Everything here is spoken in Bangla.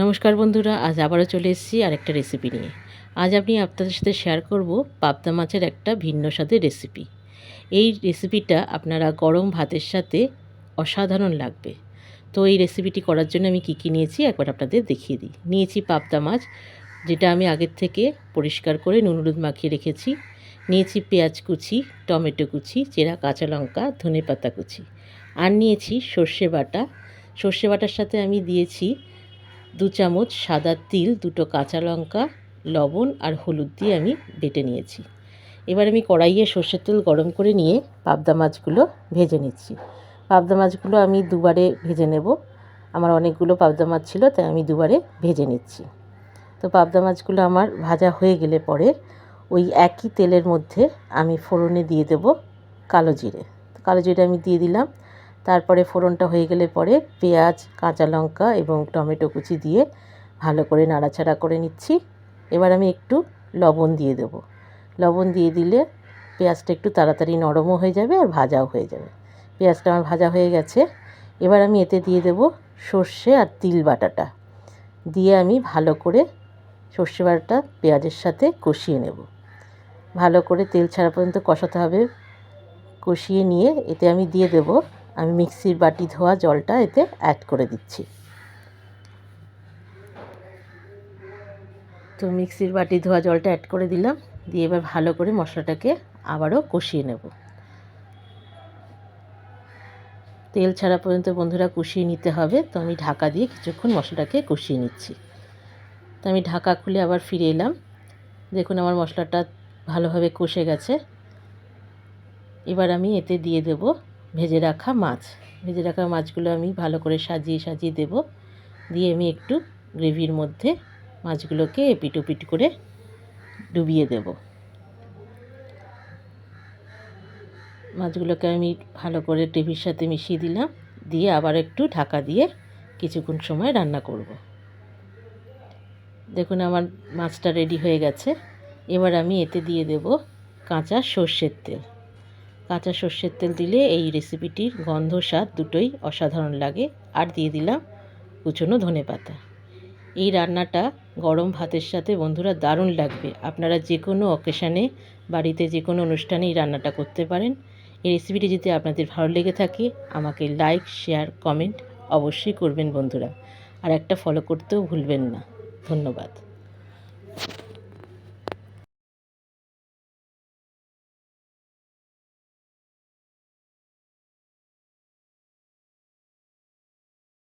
নমস্কার বন্ধুরা, আজ আবারও চলে এসেছি আরেকটা রেসিপি নিয়ে। আজ আমি আপনাদের সাথে শেয়ার করব পাবদা মাছের একটা ভিন্ন স্বাদের রেসিপি এই রেসিপিটা আপনারা গরম ভাতের সাথে অসাধারণ লাগবে। তো এই রেসিপিটি করার জন্য আমি কী কী নিয়েছি একবার আপনাদের দেখিয়ে দিই। নিয়েছি পাবদা মাছ, যেটা আমি আগের থেকে পরিষ্কার করে নুন হলুদ মাখিয়ে রেখেছি। নিয়েছি পেঁয়াজ কুচি, টমেটো কুচি, চেরা কাঁচা লঙ্কা ধনে পাতা কুচি। আর নিয়েছি সর্ষে বাটা। সর্ষে বাটার সাথে আমি দিয়েছি দু চামচ সাদা তিল, দুটো কাঁচা লঙ্কা, লবণ আর হলুদ দিয়ে আমি বেটে নিয়েছি। এবার আমি কড়াইয়ে সর্ষের তেল গরম করে নিয়ে পাবদা মাছগুলো ভেজে নিচ্ছি। পাবদা মাছগুলো আমি দুবারে ভেজে নেব। আমার অনেকগুলো পাবদা মাছ ছিল, তাই আমি দুবারে ভেজে নিচ্ছি। তো পাবদা মাছগুলো আমার ভাজা হয়ে গেলে পরে ওই একই তেলের মধ্যে আমি ফোড়নে দিয়ে দেব কালো জিরে। কালো জিরে আমি দিয়ে দিলাম। তারপরে ফোড়নটা হয়ে গেলে পরে পেঁয়াজ, কাঁচা লঙ্কা এবং টমেটো কুচি দিয়ে ভালো করে নাড়াচাড়া করে নিচ্ছি। এবার আমি একটু লবণ দিয়ে দেব। লবণ দিয়ে দিলে পেঁয়াজটা একটু তাড়াতাড়ি নরমও হয়ে যাবে আর ভাজাও হয়ে যাবে। পেঁয়াজটা আমার ভাজা হয়ে গেছে। এবার আমি এতে দিয়ে দেব সর্ষে আর তিল বাটাটা। দিয়ে আমি ভালো করে সর্ষে বাটাটা পেঁয়াজের সাথে কষিয়ে নেব। ভালো করে তেল ছাড়া পর্যন্ত কষাতে হবে। কষিয়ে নিয়ে এতে আমি দিয়ে দেব আমি মিক্সির বাটি ধোয়া জলটা এতে অ্যাড করে দিচ্ছি। তো মিক্সির বাটি ধোয়া জলটা অ্যাড করে দিলাম, দিয়ে এবার ভালো করে মশলাটাকে আবারও কষিয়ে নেব। তেল ছাড়া পর্যন্ত বন্ধুরা কষিয়ে নিতে হবে, তো আমি ঢাকা দিয়ে কিছুক্ষণ মশলাটাকে কষিয়ে নিচ্ছি। তো আমি ঢাকা খুলে আবার ফিরে এলাম। দেখুন আমার মশলাটা ভালোভাবে কষে গেছে। এবার আমি এতে দিয়ে দেব ভেজে রাখা মাছ। ভেজে রাখা মাছগুলো আমি ভালো করে সাজিয়ে সাজিয়ে দেব। দিয়ে আমি একটু গ্রেভির মধ্যে মাছগুলোকে এপিট ওপিট করে ডুবিয়ে দেব। মাছগুলোকে আমি ভালো করে গ্রেভির সাথে মিশিয়ে দিলাম। দিয়ে আবার একটু ঢাকা দিয়ে কিছুক্ষণ সময় রান্না করব। দেখুন আমার মাছটা রেডি হয়ে গেছে। এবার আমি এতে দিয়ে দেব কাঁচা সর্ষের তেল। কাঁচা সর্ষের তেল দিলে এই রেসিপিটির গন্ধ, স্বাদ দুটোই অসাধারণ লাগে। আর দিয়ে দিলাম কুচনো ধনে পাতা। এই রান্নাটা গরম ভাতের সাথে বন্ধুরা দারুণ লাগবে। আপনারা যে কোনো অকেশানে, বাড়িতে যে কোনো অনুষ্ঠানে এই রান্নাটা করতে পারেন। এই রেসিপিটি যদি আপনাদের ভালো লেগে থাকে, আমাকে লাইক, শেয়ার, কমেন্ট অবশ্যই করবেন বন্ধুরা। আর একটা ফলো করতেও ভুলবেন না। ধন্যবাদ।